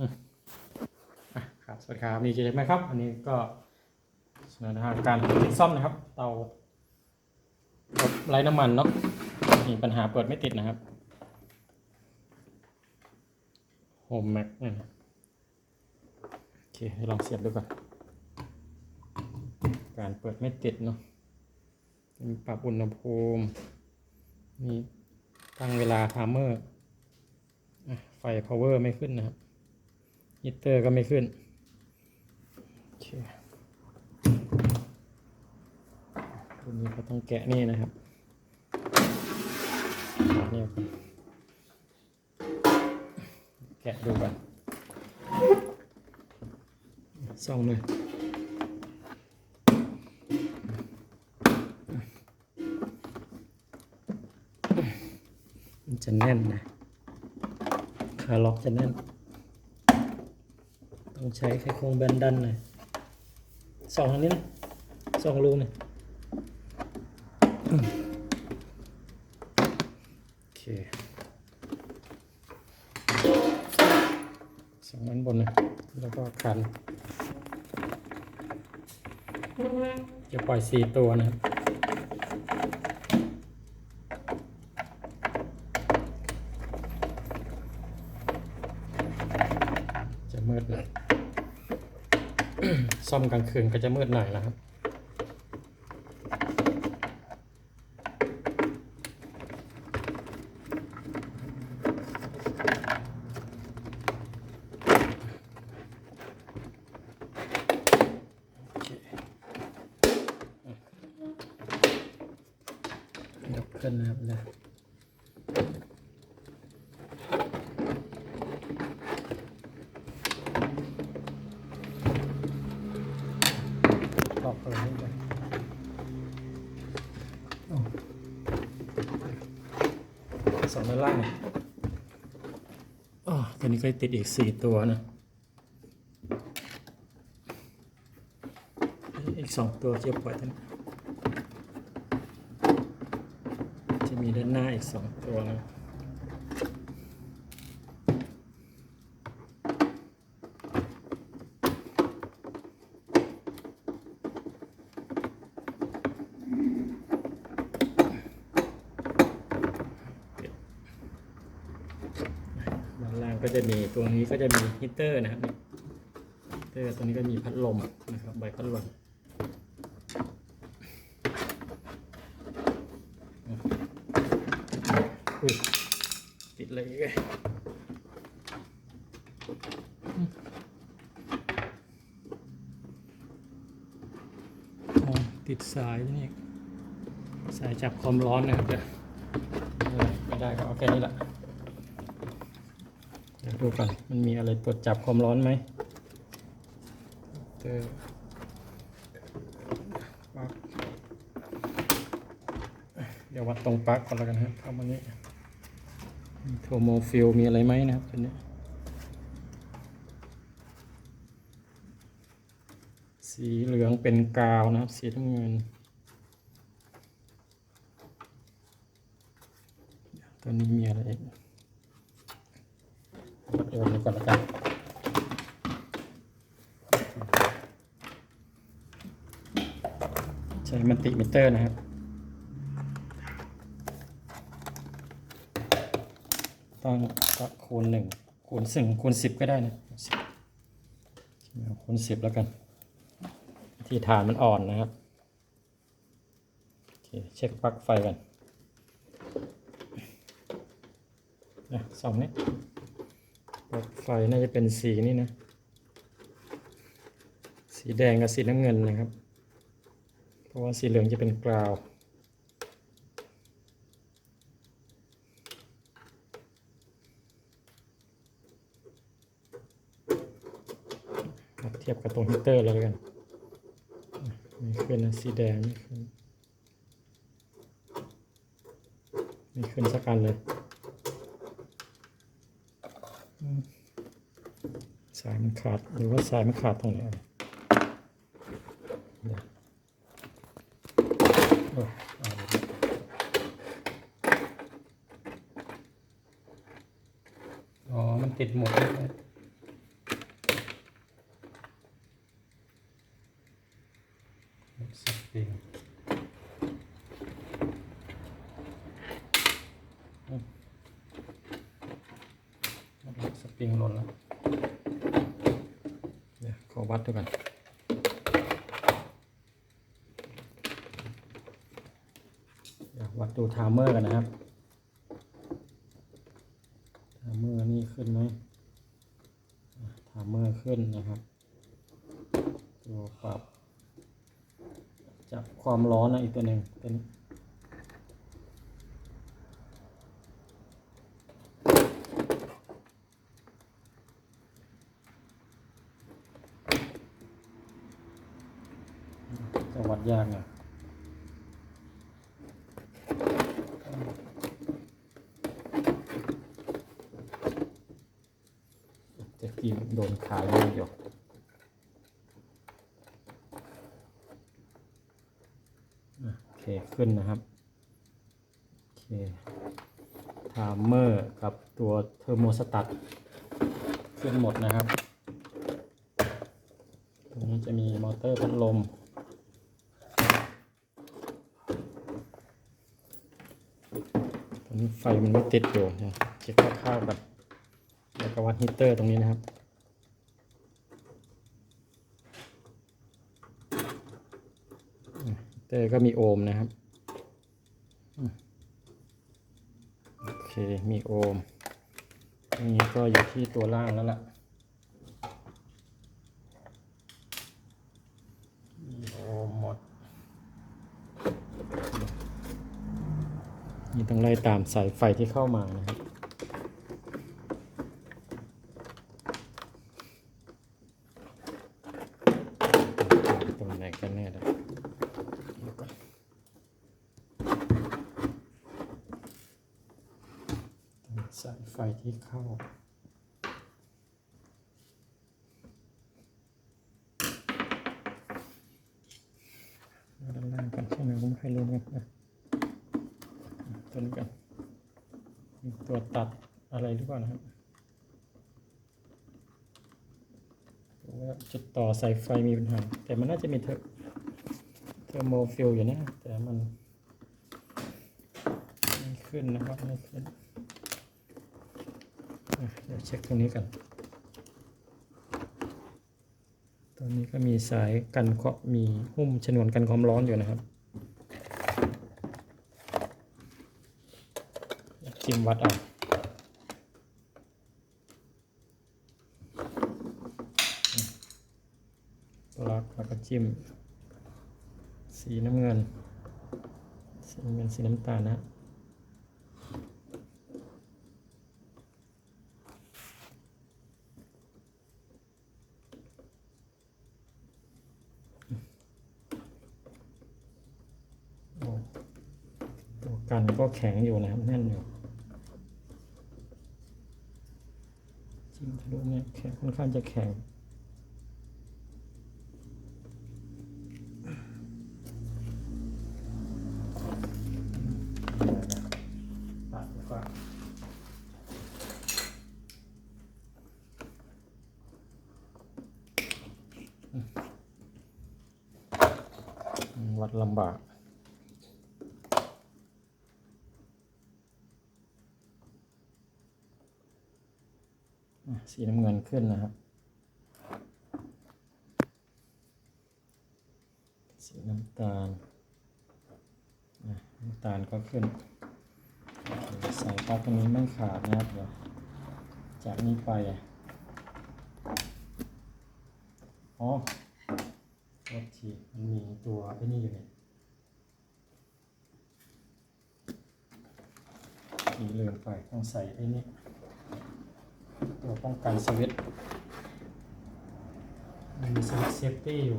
ครับสวัสดีครับนี่เจ๊ไหมครับอันนี้ก็เสนอทางการติดซ่อมนะครับ เตาอบไร้น้ำมันเนาะมีปัญหาเปิดไม่ติดนะครับโฮมแม็กโอเคลองเสียบดูก่อนการเปิดไม่ติดเนาะมีปรับอุณหภูมิมีตั้งเวลาไทม์เมอร์อะไฟ power ไม่ขึ้นนะครับ ฮีเตอร์ก็ไม่ขึ้นโอเคตัวนี้ก็ต้องแกะนี่นะครับนี่แกะดูกันส่องเลยมันจะแน่นนะคาล็อกจะแน่น ต้องใช้ไขควงแบนดันหน่อยสองทางนี้นะสองรูนะอืมโอเคสองอันบนนะแล้วก็คันจะปล่อยสี่ตัวนะครับ จะมืดหน่อย ซ่อมกลางคืนก็จะมืดหน่อยนะครับโอเคยกขึ้นนะครับนะ องด้านล่างอ๋อตัวนี้ก็ติดอีกสี่ตัวนะ อีกสองตัวจะปล่อยทั้งจะมีด้านหน้าอีกสองตัวนะ ด้านล่างก็จะมีตัวนี้ก็จะมีฮีต เตอร์นะครับนี่ฮีตเตอร์ตัวนี้ก็มีพัดลมนะครับใบพัดลมอุ้ยติดเลยเว้ยติดสายนี่สายจับความร้อนนะครับเดี๋ยวไม่ได้ก็เอาแค่นี้แหละ ดูก่อน มันมีอะไรตรวจจับความร้อนไหมเจอปลั๊กเดี๋ยววัดตรงปลั๊กก่อนแล้วกันนะครับเข้ามานี้มีโทโมฟิลมีอะไรไหมนะครับตัวนี้สีเหลืองเป็นกาวนะครับ สีน้ำเงินตัวนี้มีอะไรอีก วัดโอนไว้ก่อนล้วกันใช้มันติมิเตอร์นะครับ ต้องก็คูณหนึ่งคูณสิ่งคูณสิบก็ได้นะคูณสิบแล้วกัน ที่ฐานมันอ่อนนะครับโอเคเช็คปลั๊กไฟกันนะสองนี้ ปลั๊กไฟน่าจะเป็นสีนี่นะ สีแดงกับสีน้ำเงินนะครับ เพราะว่าสีเหลืองจะเป็นกราวเทียบกับตรงฮีตเตอร์เลยแล้วกันไม่ขึ้นนะสีแดงไม่ขึ้นไม่ขึ้นสักอันเลย สายมันขาดหรือว่าสายมันขาดตรงไหนอ๋อ มันติดหมดเลย ปริงอืมสปริงหล่นแล้ว เดี๋ยวขอวัดดูกัน เดี๋ยววัดดูไทม์เมอร์กันนะครับทม์เมอร์นี่ขึ้นไหมทม์เมอร์ขึ้นนะครับ ตัวปรับ จับความร้อนนะอีกตัวหนึ่งเป็นจะวัดยากหน่ยจะกินโดนขาเยอะอยู่โอเคขึ้นนะครับ โอเคไทม์เมอร์กับตัวเทอร์โมสตัตขึ้นหมดนะครับ ตรงนี้จะมีมอเตอร์พัดลมตรงนี้ไฟมันไม่ติดอยู่นะเช็คคร่าวๆกันแล้วก็วัดฮีเตอร์ตรงนี้นะครับ เตอร์ก็มีโอห์มนะครับ โอเค มีโอห์มนนี้ก็อยู่ที่ตัวล่างแล้วล่ะโอห์มหมด นี่ต้องไล่ตามสายไฟที่เข้ามานะครับ ตรงไหนกันแน่เลยเดี๋ยวก่อนตรงสายไฟที่ เข้าเอาด้านล่างกันใช่ไหมผมไม่เคยรู้เหมือนกันนะตัวนี้กัน มีตัวตัดอะไรหรือเปล่านะครับว่าจุดต่อสายไฟมีปัญหา แต่มันน่าจะมีเทอร์เทอร์โมฟิลอยู่นะ แต่มันไม่ขึ้นนะครับไม่ขึ้น เดี๋ยวเช็คตรงนี้กัน ตัวนี้ก็มีสายกันเคาะมีหุ้มชนวนกันความร้อนอยู่นะครับจิ้มวัดเอาตัวล็อกแล้วก็จิ้ม สีน้ำเงิน สีน้ำเงินสีน้ำตาลนะ โอ้ตัว กันก็แข็งอยู่นะครับแน่นอยู่จิ้มทะลุเนี่ยแข็งค่อนข้างจะแข็ง ขึ้นนะครับ สีน้ำตาลน้ำตาลก็ขึ้น ใส่ปลั๊กตรงนี้ไม่ขาดนะครับเดี๋ยวจากนี้ไปอ๋อโทษทีมันมีตัวไอ้นี่อยู่เนี่ยทีลืมไปต้องใส่ไอ้นี่ ตัวป้องกันสวิตมันมีสวิตเซฟตี้อยู่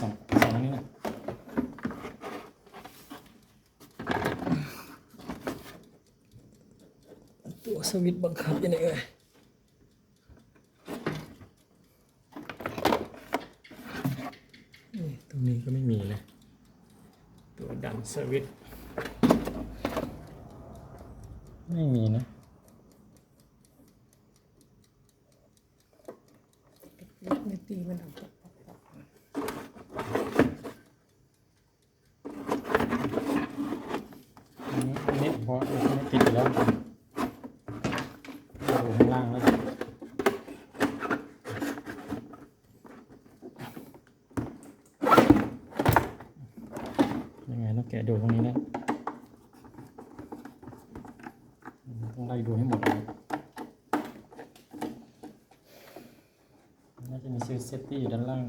สองสองอันนี้นะตัวสวิตบังคับยังไงเอ่ยตรงนี้ก็ไม่มีนะ ตัวดันสวิตช์ ไม่มีนะ ในตีมันดังป๊อกป๊อกป๊อก ราะไม่ติดอยู่แล้วดูข้างล่างแล้วกันยังไงต้องแกะดูตรงนี้นะต้องไล่ดูให้หมดเลยน่าจะมีซื้อเซฟตี้อยู่ด้านล่าง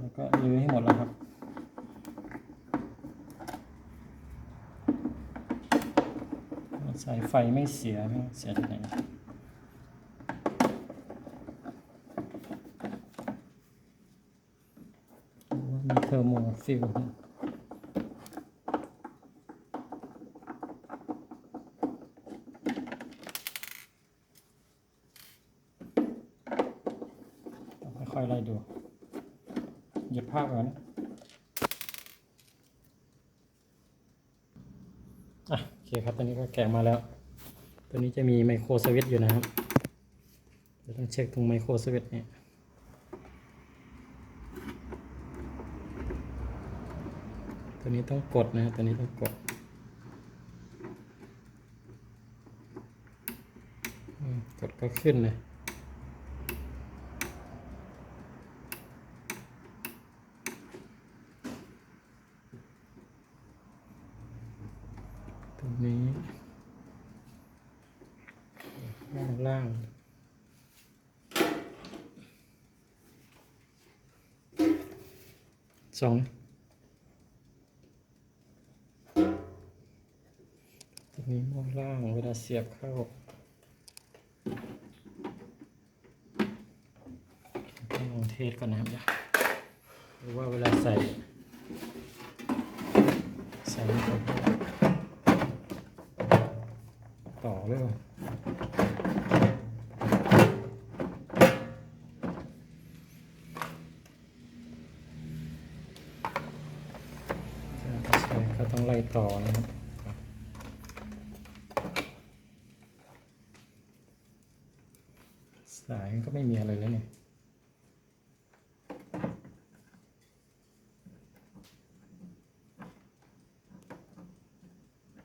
แล้วก็รื้อให้หมดแล้วครับ สายไฟไม่เสียไม่เสียที่ไหนมีเทอร์โมฟิลค่อยๆไล่ดูหยุดภาพก่อนอะโอเคครับตอนนี้ก็แกะมาแล้ว ตัวนี้จะมีไมโครสวิตอยู่นะครับเดี๋ยวต้องเช็คตรงไมโครสวิตเนี่ยตัวนี้ต้องกดนะตัวนี้ต้องกดกดก็ขึ้นเลย ตรงนี้ล่างล่าง สองตรงนี้มองล่างเวลาเสียบเข้าต้องลองเทสก่อนนะครับเดี๋ยวหรือว่าเวลาใส่ ใส่ไม่ถูกต่อเลยว่ะใช่ก็ ต่อนะครับสายก็ไม่มีอะไรแล้วเนี่ย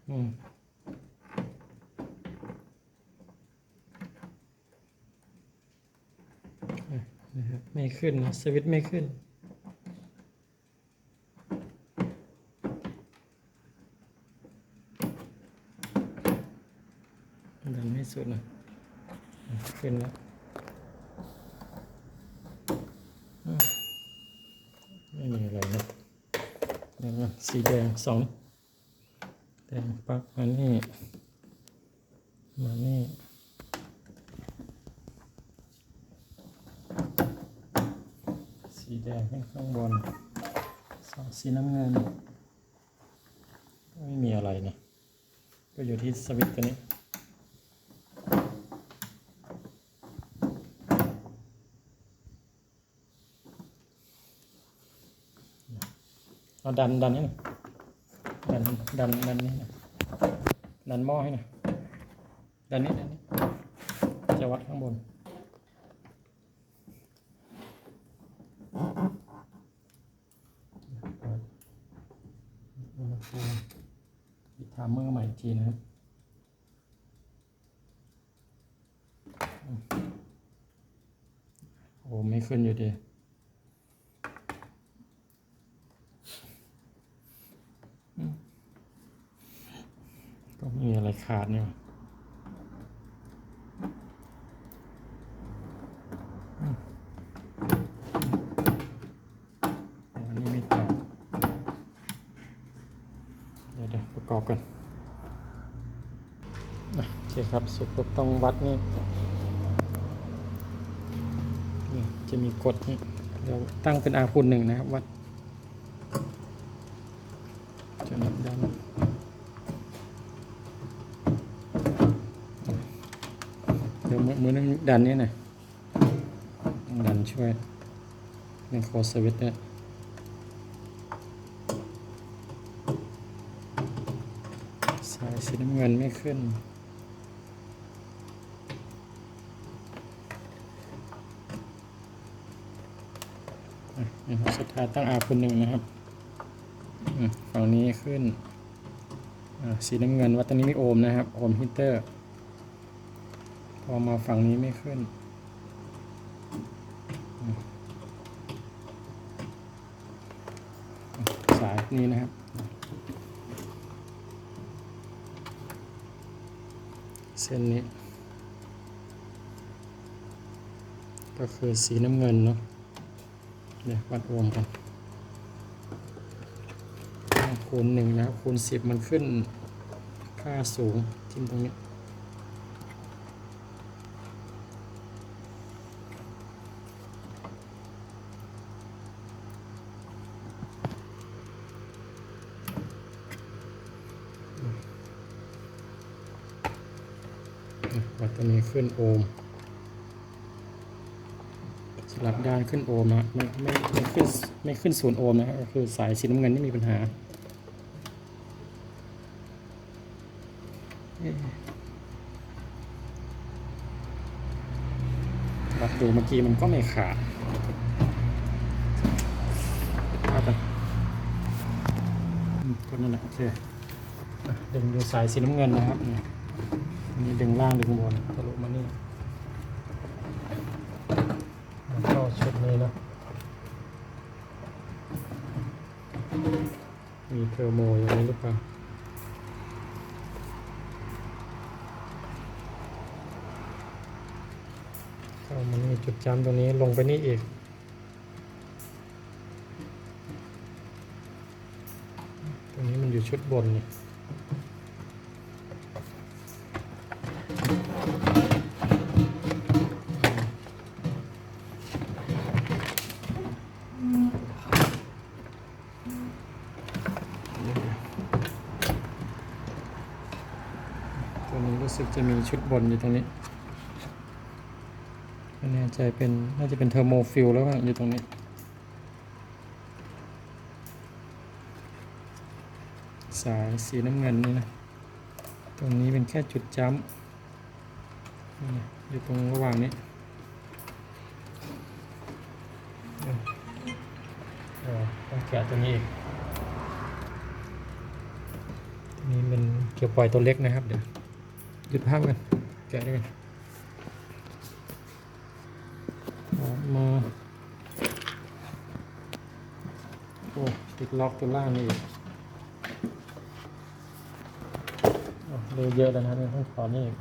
อืมไม่ขึ้นนะสวิตไม่ขึ้นไม่สุดนะอะขึ้นแล้วอะไม่มีอะไรนะแล้วก็ สีแดงสองแดงปักมานี่มานี่สีแดงข้างบนสองสีน้ำเงิน ไม่มีอะไรนะ ก็อยู่ที่สวิตช์ตัวนี้เอาดันดันให้ ดันดันดันนี่น่อยดันหม้อให้หน่อยดันนี้ดันนี้จะวัดข้างบนเปิดอุณหภูมิปิดไทม์เมอร์ใหม่อีกทีนะครับโอ้ไม่ขึ้นอยู่ดี ก็ไม่มีอะไร ขาดเนี่ยอันนี้ไม่ต่อเดี๋ยวเดี๋ยวประกอบกันอะโอเคครับสุดปุ๊บต้องวัดนี่จะมีกฎนี่เดี๋ยวตั้งเป็นอาคูณหนึ่งนะครับวัด มือนึงดันนี่นะดันช่วยในโคสวิตเนี่ยสายสีน้ำเงินไม่ขึ้นสุดท้ายตั้งอาคูณหนึ่งนะครับฝั่งนี้ขึ้นสีน้ำเงินวัตตานิมิโอมนะครับ โอมฮิตเตอร์ อมาฝั่งนี้ไม่ขึ้น สายนี้นะครับ เส้นนี้ ก็คือสีน้ำเงินเนาะเนี่ยวัดโอมกันคูณหนึ่งนะครับคูณสิบมันขึ้นค่าสูงทิ้มตรงนี้ วัดตัวนี้ ขึ้นโอห์มสลับด้านขึ้นโอห์มนะไม่ไม่ไม่ขึ้นไม่ขึ้นศูนย์โอห์มนะครับก็คือสายสีน้ำเงินนี่มีปัญหาวัดดูเมื่อกี้มันก็ไม่ขาดเอาไปก็นั่นแหละโอเคดึงดูสายสีน้ำเงินนะครับ นี่อันนี้ดึงล่างดึงบนทะลุมานี่แล้วก็ชุดนี้นะ มีเทอร์โมอย่างนี้หรือเปล่าเข้ามานี่จุดจำตรงนี้ลงไปนี่อีกตรงนี้มันอยู่ชุดบนนี่ จะมีชุดบนอยู่ตรงนี้ไม่แน่ใจเป็นน่าจะเป็นเทอร์โมฟิลแล้วอยู่ตรงนี้ สายสีน้ำเงินนี่นะ ตรงนี้เป็นแค่จุดจ้ำอยู่ตรงระหว่างนี้เออเออต้องแกะตัวนี้อีกนี่เป็นเกี่ยวปล่อยตัวเล็กนะครับเดี๋ยว หยุดภาพกันแกะด้วยกันออกมาโอ้ติดล็อกตัวล่างนี่อีกโอ้เลยเยอะแล้วนะเนี่ยต้องถอนนี่อีก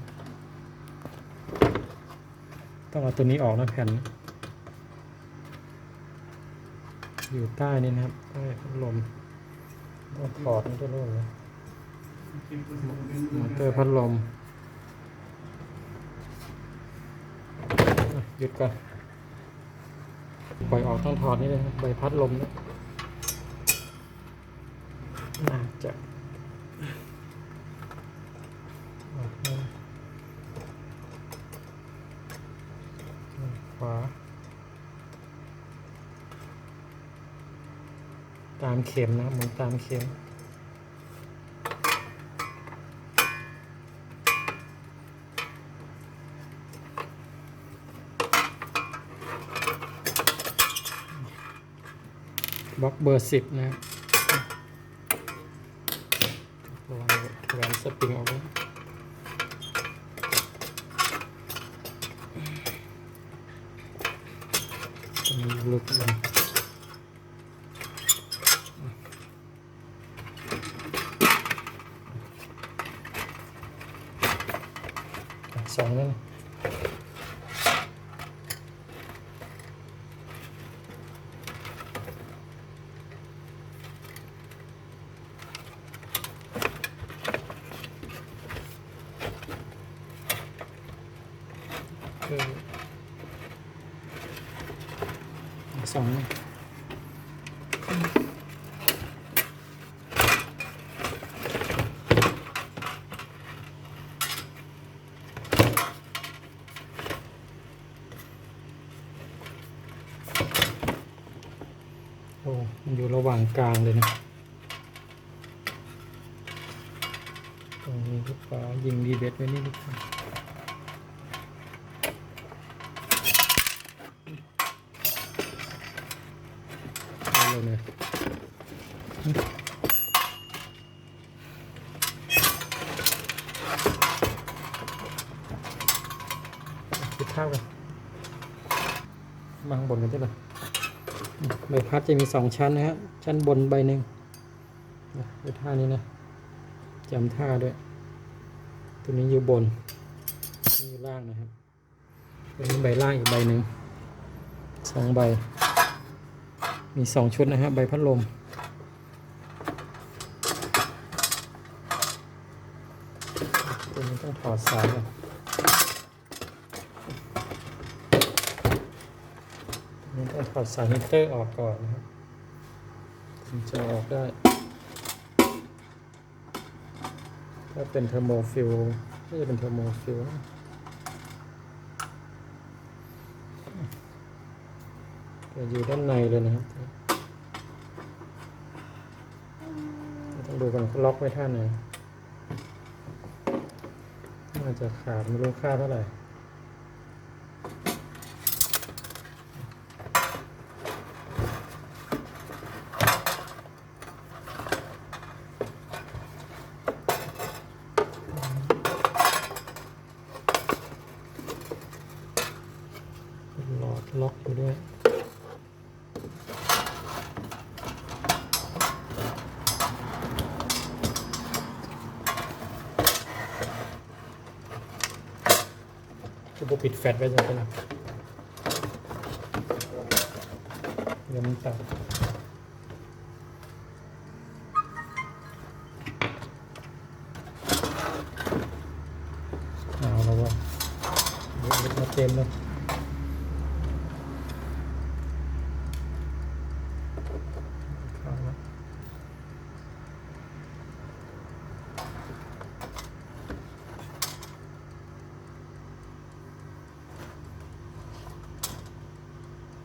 ต้องเอาตัวนี้ออกนะแผ่น อยู่ใต้นี่นะครับ ใต้พัดลมต้องถอดนี่ด้วยเลยมอเตอร์พัดลมอะ หยุดก่อน ปล่อยออกต้องถอดนี่เลยใบพัดลมนี่น่าจะขวา ตามเข็มนะหมุนตามเข็ม บล็อกเบอร์สิบนะครับระวังแหวนสปริงออกนะตรงนี้ลึกลงอะสองนั่น คือสองโอ้มันอยู่ระหว่าง กลางเลยนะ ตรงนี้ลูกฟ้ายิงดีเบสไว้นี่ลูกฟ้าอเลยคิดข้าวกันมาข้างบนกันใช่ไหม ใบพัดจะมีสองชั้นนะครับชั้นบนใบหนึ่งดูท่านี้นะจำท่าด้วย ตัวนี้อยู่บนนี่อยู่ล่างนะครับตัวนี้ใบล่างอีกใบหนึ่งสองใบ มีสองชุดนะครับใบพัดลมตัวนี้ต้องถอดสายก่อนตัวนี้ต้ องถอดสายฮีตเตอร์ออกก่อนนะครับถึงจะออกได้ ถ้าเป็นเทอร์โมฟิลก็จะเป็นเทอร์โมฟิลจะอยู่ด้านในเลยนะครับต้องดูกันล็อกไว้ท่าไหนน่าจะขาดไม่รู้ค่าเท่าไหร่ หลอดล็อกอยู่ด้วย จะบปิ ดแฟลชไว้จะเป็นเดี๋ยวมันตัดเอาแล้วว่าเดี๋ยวมันมาเต็มเลยเข้าแล้ว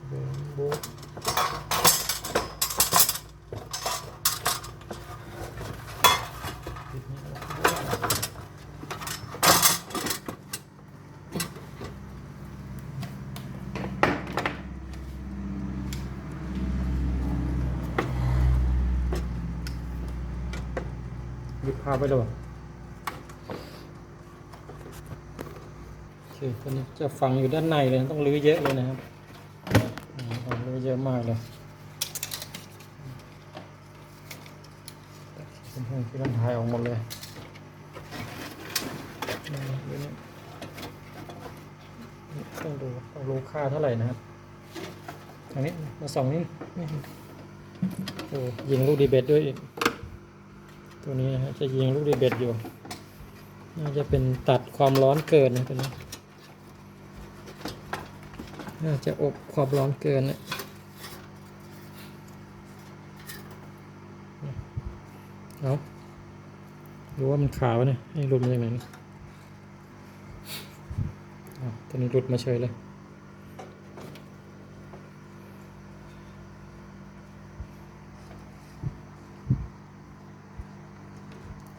เดินบุ๊กปิดนี่แล้วหยิบพาไปเลยโอเคตัวนี้จะฝังอยู่ด้านในเลยต้องรื้อเยอะเลยนะครับต้องรื้อเยอะมากเลยเป็นห้องที่ต้องถ่ายออกหมดเลยนี่ดูนี่ต้องดูต้องรู้ค่าเท่าไหร่นะครับอันนี้มาสองนี่นี่โอ้ยิงลูกดีเบตด้วยอีก ตัวนี้นะฮะจะยิงลูกดีเบตอยู่ น่าจะเป็นตัดความร้อนเกินนะตัวนี้ น่าจะอบความร้อนเกินนะเอาดูว่ามันขาวเนี่ยให้หลุดมาจากไหนนะอ้าวตัวนี้หลุดมาเฉยเลย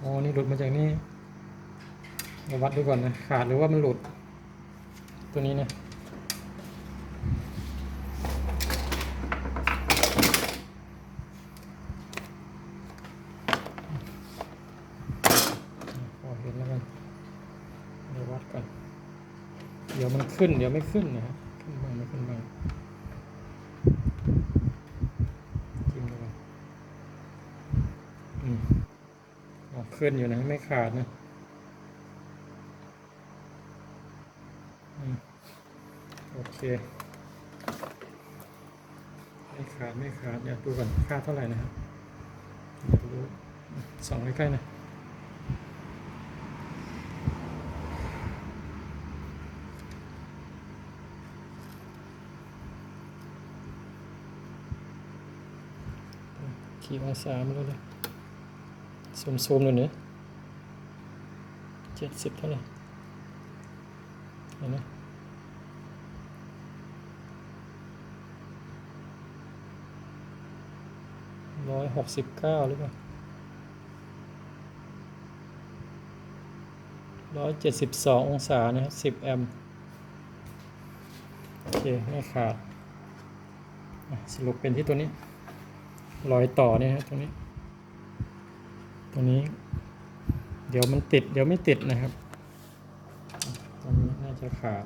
อ๋อ นี่ หลุดมาจากนี่มาวัดดูก่อนนะ ขาดหรือว่ามันหลุด ตัวนี้นะพอเห็นแล้วกันเดี๋ยววัดก่อน เดี๋ยวมันขึ้น เดี๋ยวไม่ขึ้นนะฮะขึ้นบ้างไม่ขึ้นบ้างจิ้มดูก่อนอืมออก ขึ้นอยู่นะ ไม่ขาดนะโอเค ไม่ขาดไม่ขาดเดี๋ยวดูก่อนค่าเท่าไหร่นะครับดูสองใกล้ๆนะกี่องศาไม่รู้เลย ซูมซูมๆหน่อยเนอะเจ็ดสิบเท่าไหร่เห็นไหมร้อยหกสิบเก้าหรือเปล่าร้อยเจ็ดสิบสององศานะครับสิบแอมป์โอเคไม่ขาดสรุปเป็นที่ตัวนี้รอยต่อเนี่ยฮะตรงนี้ ตรงนี้ เดี๋ยวมันติด เดี๋ยวไม่ติดนะครับตรงนี้น่าจะขาด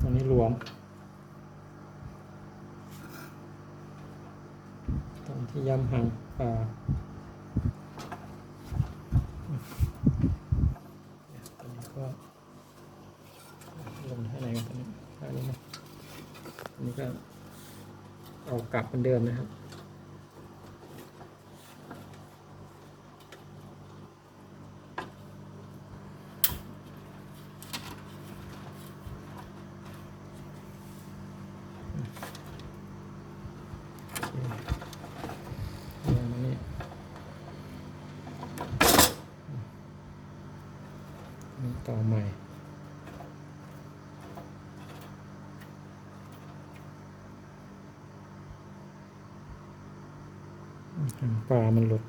ตรงนี้หลวมตรงที่ย้ำหางปลาตรงนี้ก็ลงท่าไหนกันตรงนี้ท่านี้นะอันนี้ก็เอากลับเหมือนเดิมนะครับ เอามานี่นี่ ต่อใหม่ ปลามันหลุด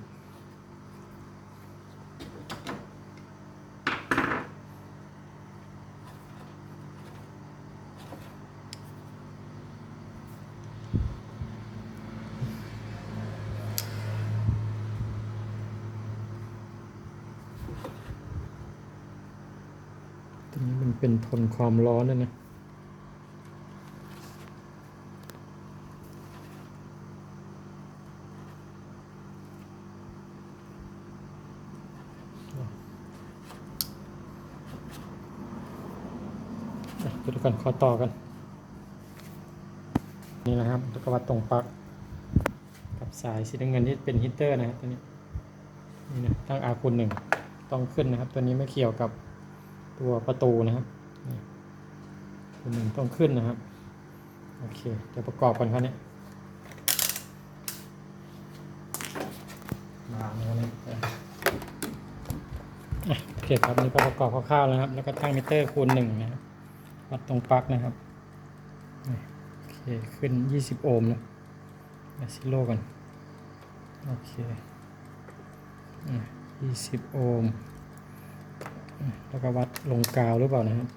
ตรงนี้มันเป็น ทนความร้อนด้วยนะเดี๋ยวดูกันขอต่อกัน นี่นะครับแล้วก็วัดตรงปลั๊กกับสายสีน้ำเงินที่เป็นฮีเตอร์นะครับตัวนี้นี่นะตั้งอาคูณหนึ่งต้องขึ้นนะครับ ตัวนี้ไม่เกี่ยวกับตัวประตูนะครับ นี่คูณหนึ่งต้องขึ้นนะครับ โอเค เดี๋ยวประกอบกันครับเนี่ยมาแล้วเนี่ยโอเคครับนี่พอประกอบคร่าวๆแล้วครับ แล้วก็ตั้งมิเตอร์คูณหนึ่งนะครับวัดตรงปลั๊กนะครับโอเคขึ้น 20 โอห์มนะมาซิโลกันโอเคอะ20โอห์มแล้วก็วัดลงกาวหรือเปล่านะครับ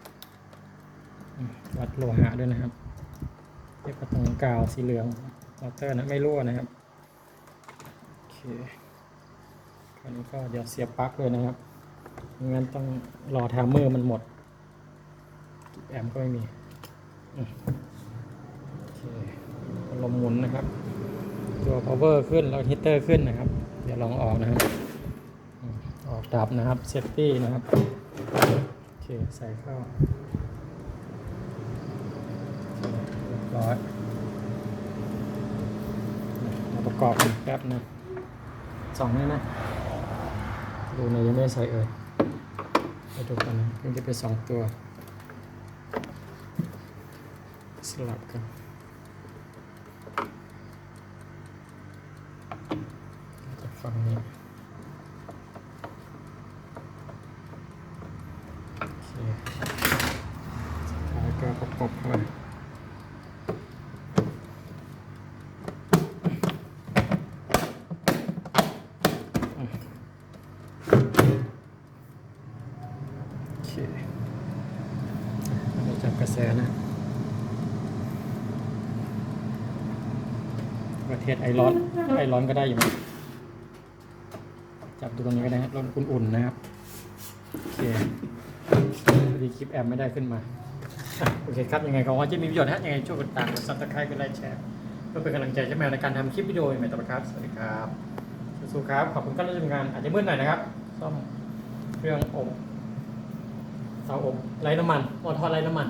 วัดโลหะด้วยนะครับเรียกว่าตรงกาวสีเหลืองมอเตอร์นะไม่รั่วนะครับโอเคคราวนี้ก็เดี๋ยวเสียบปลั๊กเลยนะครับไม่งั้นต้องรอไทม์เมอร์มันหมดแอมป์ก็ไม่มีโอเคลมหมุนนะครับ ตัว power ขึ้นแล้วฮีตเตอร์ขึ้นนะครับ เดี๋ยวลองออกนะครับ อออกดับนะครับ safety นะครับ โอเค ใส่เข้าเร้อยมาประกอบกันแป๊บนะสองนี่นะดูในอยยังไม่ใส่เอ่ยไปดูกันนะมันจะเป็นสองตัว สลับกันจากฝั่งนี้โอเคสุดท้ายก็ประกบเข้าไปอืมโอเคเราจับกระแสนะ ป ไอร้อนไอร้อนก็ได้อยู่นะจับดูตรงนี้ก็ได้ครับร้อนอุ่นๆนะครับโอเคพอดีคลิปแอมไม่ได้ขึ้นมาอะโอเคครับยังไงก็ว่าจะมีประโยชน์นะยังไงช่วยกดติดตามกดซับสไครต์กดไลค์แชร์เพื่อเป็นกำลังใจให้แมในการทำคลิปวิดีโอใหม่ต่อไปครับ สวัสดีครับสู้ครับ ขอบคุณการรับชมงานอาจจะมืดหน่อยนะครับซ่อมเครื่องอบเตาอบไร้น้ำมันมอเตอร์ไร้น้ำมัน